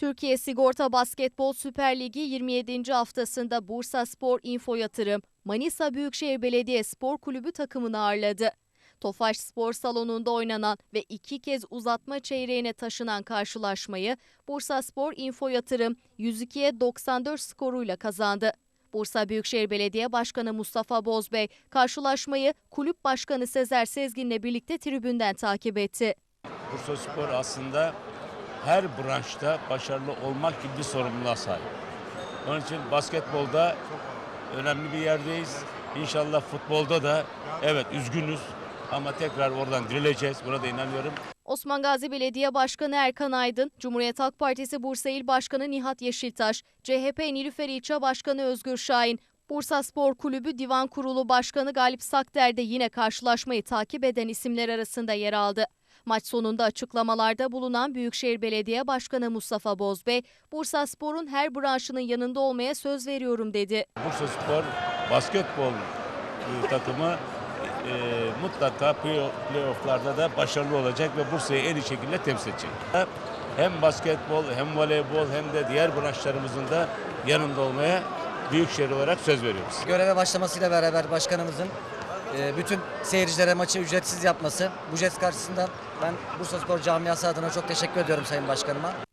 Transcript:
Türkiye Sigorta Basketbol Süper Ligi 27. haftasında Bursa Spor Info Yatırım, Manisa Büyükşehir Belediye Spor Kulübü takımını ağırladı. Tofaş Spor Salonu'nda oynanan ve iki kez uzatma çeyreğine taşınan karşılaşmayı Bursa Spor Info Yatırım 102'ye 94 skoruyla kazandı. Bursa Büyükşehir Belediye Başkanı Mustafa Bozbey karşılaşmayı kulüp başkanı Sezer Sezgin'le birlikte tribünden takip etti. Bursa Spor aslında her branşta başarılı olmak gibi bir sorumluluğa sahip. Onun için basketbolda önemli bir yerdeyiz. İnşallah futbolda da evet üzgünüz ama tekrar oradan dirileceğiz. Buna da inanıyorum. Osman Gazi Belediye Başkanı Erkan Aydın, Cumhuriyet Halk Partisi Bursa İl Başkanı Nihat Yeşiltaş, CHP Nilüfer İlçe Başkanı Özgür Şahin, Bursa Spor Kulübü Divan Kurulu Başkanı Galip Sakder de yine karşılaşmayı takip eden isimler arasında yer aldı. Maç sonunda açıklamalarda bulunan Büyükşehir Belediye Başkanı Mustafa Bozbey, Bursa Spor'un her branşının yanında olmaya söz veriyorum dedi. Bursa Spor basketbol e, takımı e, mutlaka play- playofflarda da başarılı olacak ve Bursa'yı en iyi şekilde temsil edecek. Hem basketbol hem voleybol hem de diğer branşlarımızın da yanında olmaya Büyükşehir olarak söz veriyoruz. Göreve başlamasıyla beraber başkanımızın e, bütün seyircilere maçı ücretsiz yapması. Bu jest karşısında ben Bursa Spor camiası adına çok teşekkür ediyorum Sayın Başkanıma.